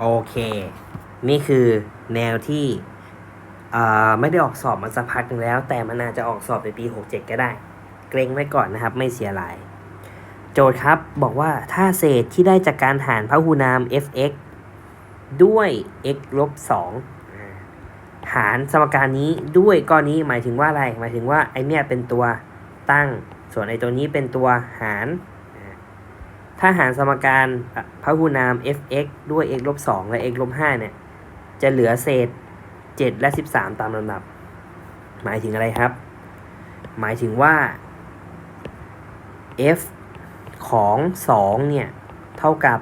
โอเค นี่คือแนวที่ไม่ได้ออกสอบมาสักพักนึงแล้ว แต่มันอาจจะออกสอบในปี 67 ก็ได้ เกรงไว้ก่อนนะครับ ไม่เสียหลาย โจทย์ครับบอกว่าถ้าเศษที่ได้จากการหารพหุนาม f(x) ด้วย x ลบ2อ่าหารสมการนี้ด้วยก้อนนี้หมายถึงว่าอะไร หมายถึงว่าไอเนี่ยเป็นตัวตั้ง ส่วนไอตัวนี้เป็นตัวหาร ถ้าหารสมการพหุนาม f(x) ด้วย x ลบ2และ x ลบ5เนี่ย จะเหลือเศษ 7 และ 13 ตามลำดับ หมายถึงอะไรครับ หมายถึงว่า f ของ 2 เนี่ย เท่ากับ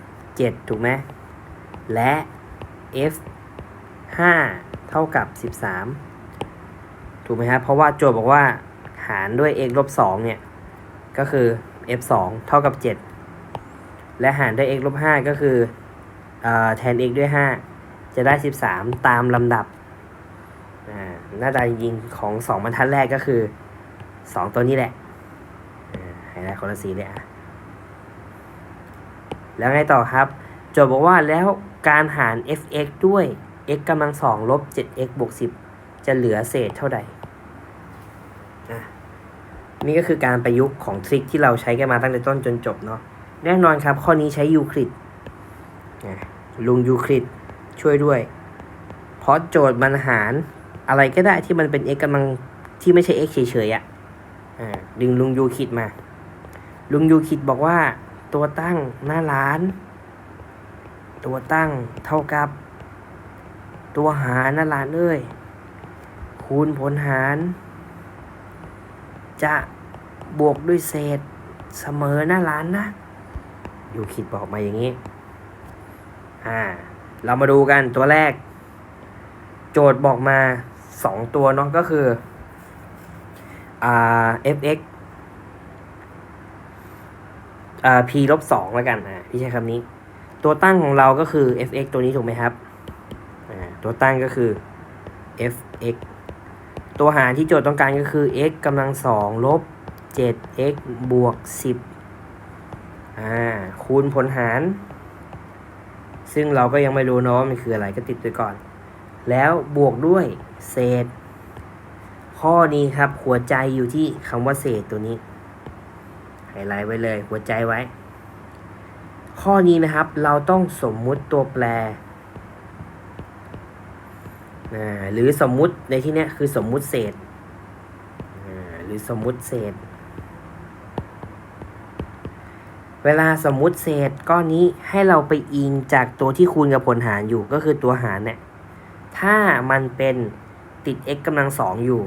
7 ถูกไหม และ f 5 เท่ากับ 13 ถูกไหมครับ เพราะว่าโจทย์บอกว่าหารด้วย x ลบ2เนี่ย ก็คือ f 2 เท่ากับ 7 และหารด้วย x ลบ 5 ก็คืออแทน x ด้วย 5 จะได้ 13 ตามลำดับอ่าหน้าตาจริงของ 2 บรรทัดแรกก็คือ 2 ตัวนี้แหละอ่าให้ได้คนละสีเลยอะ แล้วไงต่อครับ โจทย์บอกว่าแล้วการหาร f(x) ด้วย x กำลังสองลบ 7x บวก 10 จะเหลือเศษเท่าใดอะ นี่ก็คือการประยุกต์ของทริคที่เราใช้กันมาตั้งแต่ต้นจนจบเนาะแน่นอนครับ ข้อนี้ใช้ยูคลิดอะลุงยูคลิดช่วยด้วย เพราะโจทย์มันหารอะไรก็ได้ที่มันเป็น x กำลังที่ไม่ใช่ x เฉยๆอะ่ะอ่าดึงลุงยูคลิดมา ลุงยูคลิดบอกว่า ตัวตั้งหน้าร้าน ตัวตั้งเท่ากับ ตัวหารหน้าร้านเอ้ยคูณผลหาร จะบวกด้วยเศษเสมอหน้าร้านนะยูคิดบอกมาอย่างนี้ อ่า เรามาดูกันตัวแรก โจทย์บอกมาสองตัวเนาะก็คือ อ่า fx อ่า p ลบสองแล้วกัน อ่าพี่ใช้คำนี้ ตัวตั้งของเราก็คือ fx ตัวนี้ถูกไหมครับ อ่า ตัวตั้งก็คือ fx ตัวหารที่โจทย์ต้องการก็คือ x กำลังสองลบ 7x บวก 10 อ่า คูณผลหาร ซึ่งเราก็ยังไม่รู้เนาะว่ามันคืออะไรก็ติดไว้ก่อน แล้วบวกด้วยเศษ ข้อนี้ครับ หัวใจอยู่ที่คำว่าเศษตัวนี้ไฮไลท์ไว้เลยหัวใจไว้ ข้อนี้นะครับ เราต้องสมมุติตัวแปร หรือสมมุติในที่นี้คือสมมุติเศษหรือสมมุติเศษ เวลาสมมุติเศษก้อนนี้ให้เราไปอิงจากตัวที่คูณกับผลหารอยู่ก็คือตัวหารเนี่ยถ้ามันเป็นติด x กำลังสองอยู่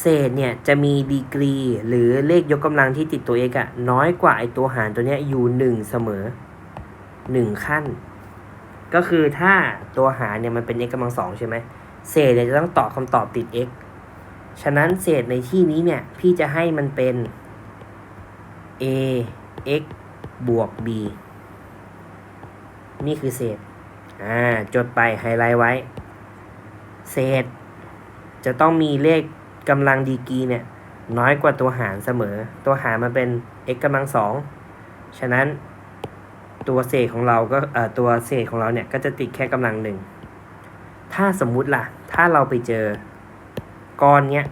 เศษเนี่ยจะมีดีกรี หรือเลขยกกำลังที่ติดตัว x อะน้อยกว่าไอตัวหารตัวเนี้ยอยู่หนึ่งเสมอหนึ่งขั้น ก็คือถ้าตัวหารเนี่ยมันเป็น x กำลังสองใช่ไหม เศษเนี่ยจะต้องตอบคำตอบติด x ฉะนั้นเศษในที่นี้เนี่ย พี่จะให้มันเป็น a x บวก b นี่คือเศษ อ่า จดไปไฮไลท์ไว้ เศษ จะต้องมีเลขกำลังดีกีเนี่ย น้อยกว่าตัวหารเสมอ ตัวหารมันเป็น x กำลังสอง ฉะนั้นตัวเศษของเราก็เอ่อตัวเศษของเราเนี่ย ก็จะติดแค่กำลังหนึ่ง ถ้าสมมุติล่ะ ถ้าเราไปเจอก้อนเนี้ย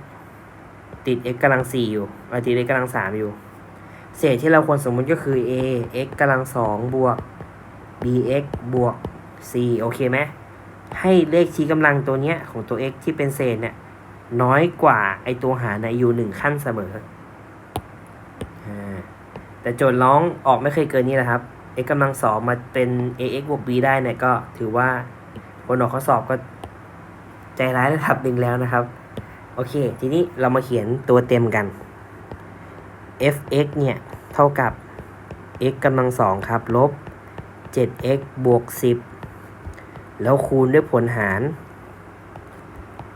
ติด x กำลังสี่อยู่เอติด x กำลังสามอยู่ เศษที่เราควรสมมุติก็คือ a x กำลังสองบวก bx บวก c โอเคไหมให้เลขชี้กำลังตัวเนี้ยของตัว x ที่เป็นเศษเนี่ยน้อยกว่าไอตัวหารในอยู่หนึ่งขั้นเสมอ แต่โจทย์ร้องออกไม่เคยเกินนี้แหละครับ x กำลังสองมาเป็น ax บวก b ได้เนี่ยก็ถือว่า คนออกข้อสอบก็ใจร้ายระดับหนึ่งแล้วนะครับ โอเค ทีนี้เรามาเขียนตัวเต็มกัน f(x) เนี่ย เท่ากับ x กำลังสองครับ ลบ 7x บวก 10 แล้วคูณด้วยผลหาร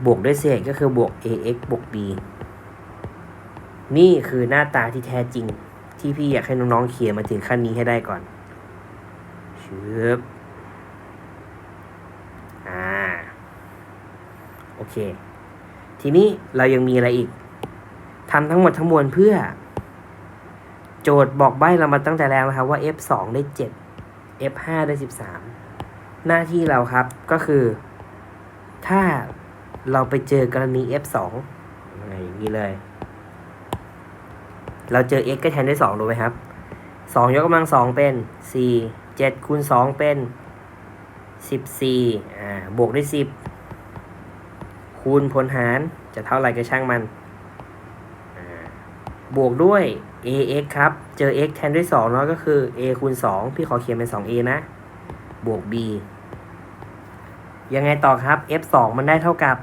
บวกด้วยเศษก็คือบวก ax บวก b นี่คือหน้าตาที่แท้จริง ที่พี่อยากให้น้องๆเขียนมาถึงขั้นนี้ให้ได้ก่อนเชืบ อ่าโอเค ทีนี้เรายังมีอะไรอีกทำทั้งหมดทั้งมวลเพื่อ โจทย์บอกใบเรามาตั้งแต่แรกแล้วครับว่า f 2 ได้ 7 f 5 ได้ 13 หน้าที่เราครับก็คือ ถ้าเราไปเจอกรณี f 2 อย่างนี้เลย เราเจอ x ก็แทนด้วย2ถูไหมครับ2ยกกำลัง2เป็น4 7คูณ2เป็น 14อ่าบวกด้วย 10 คูณผลหารจะเท่าไหร่ก็ช่างมัน บวกด้วย ax ครับ เจอ x แทนด้วย2เนาะก็คือ a คูณ 2 พี่ขอเขียนเป็น 2a นะ บวก b ยังไงต่อครับ f 2มันได้เท่ากับ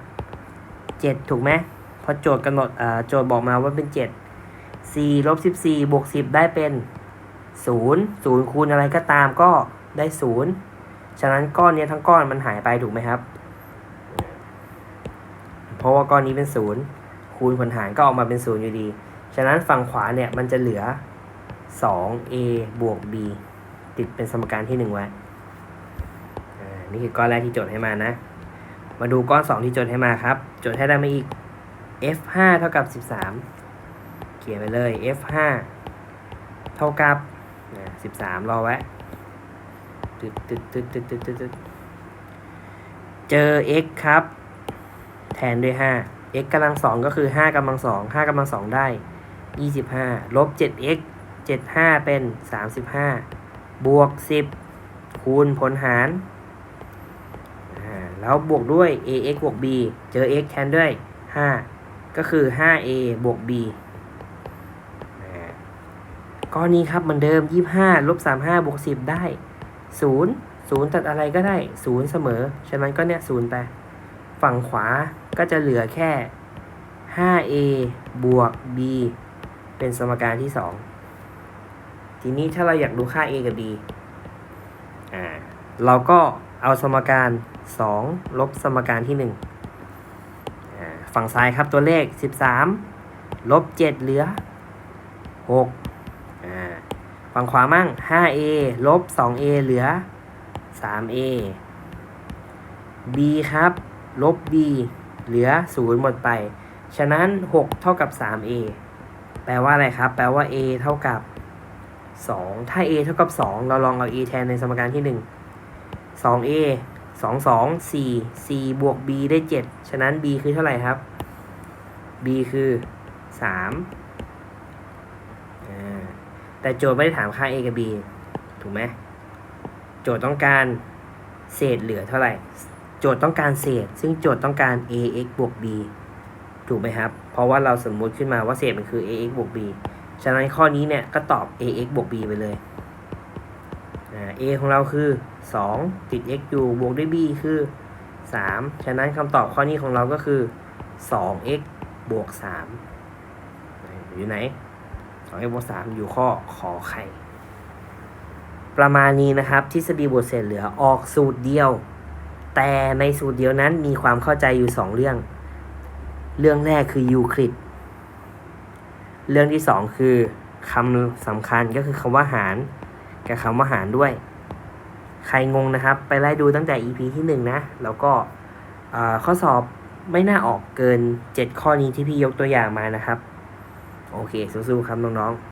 7 ถูกไหมเพราะโจทย์กำหนดอ่าโจทย์บอกมาว่าเป็น 7 4ลบ14บวก10 ได้เป็น 0 0 คูณอะไรก็ตามก็ได้ 0 ฉะนั้นก้อนเนี้ยทั้งก้อนมันหายไปถูกไหมครับ เพราะว่าก้อนนี้เป็น0คูณผลหารก็ออกมาเป็น0อยู่ดี ฉะนั้นฝั่งขวาเนี่ยมันจะเหลือ 2a บวก b ติดเป็นสมการที่ 1 ไว้อ่านี่คือก้อนแรกที่โจทย์ให้มานะ มาดูก้อน 2 ที่โจทย์ให้มาครับ โจทย์ให้ได้มาอีก f 5เท่ากับ 13 เขียนไปเลย f 5เท่ากับ 13 รอไว้ ตึ๊ดตึ๊ดตึ๊ดตึ๊ดตึ๊ดตึ๊ดเจอ x ครับ แทนด้วย 5 x กำลัง2ก็คือ 5กำลัง2 5กำลัง2ได้ 25 ลบ 7x 75 เป็น 35 บวก 10 คูณผลหารแล้วบวกด้วย ax บวก b เจอ x แทนด้วย 5 ก็คือ 5a บวก b ก้อนนี้ครับเหมือนเดิม 25 ลบ 35 บวก 10 ได้ 0 0ตัดอะไรก็ได้0เสมอ ฉะนั้นก็เนี่ย0ไป ฝั่งขวาก็จะเหลือแค่ 5a บวก b เป็นสมการที่ 2 ทีนี้ถ้าเราอยากดูค่า a กับ b อ่าเราก็เอาสมการ 2 ลบสมการที่ 1 ฝั่งซ้ายครับตัวเลข 13 ลบ 7 เหลือ 6 ฝั่งขวามั่ง 5a ลบ 2a เหลือ 3a b ครับ ลบ b เหลือ 0 หมดไป ฉะนั้น 6 เท่ากับ 3a แปลว่าอะไรครับ แปลว่า a เท่ากับ 2 ถ้า a เท่ากับ 2 เราลองเอา a แทนในสมการที่ 1 2a 2 2 4 4 บวก b ได้ 7 ฉะนั้น b คือเท่าไหร่ครับ b คือ3อ่า แต่โจทย์ไม่ได้ถามค่า a กับ b ถูกไหมโจทย์ต้องการเศษเหลือเท่าไหร่ โจทย์ต้องการเศษ ซึ่งโจทย์ต้องการ ax บวก b ถูกไหมครับ เพราะว่าเราสมมุติขึ้นมาว่าเศษมันคือ ax บวก b ฉะนั้นข้อนี้เนี่ยก็ตอบ ax บวก b ไปเลย a ของเราคือ 2 ติด x อยู่บวกด้วย b คือ 3 ฉะนั้นคำตอบข้อนี้ของเราก็คือ 2x บวก 3 อยู่ไหน 2x บวก3อยู่ข้อขอไข่ ประมาณนี้นะครับ ทฤษฎีบทเศษเหลือออกสูตรเดียว แต่ในสูตรเดียวนั้นมีความเข้าใจอยู่2เรื่อง เรื่องแรกคือยูคลิดเรื่องที่2คือคำสำคัญก็คือคำว่าหารกับคำว่าหารด้วย ใครงงนะครับ ไปไล่ดูตั้งแต่ EP ที่1นะ แล้วก็ข้อสอบไม่น่าออกเกิน 7 ข้อนี้ที่พี่ยกตัวอย่างมานะครับ โอเคสู้ๆครับน้องๆ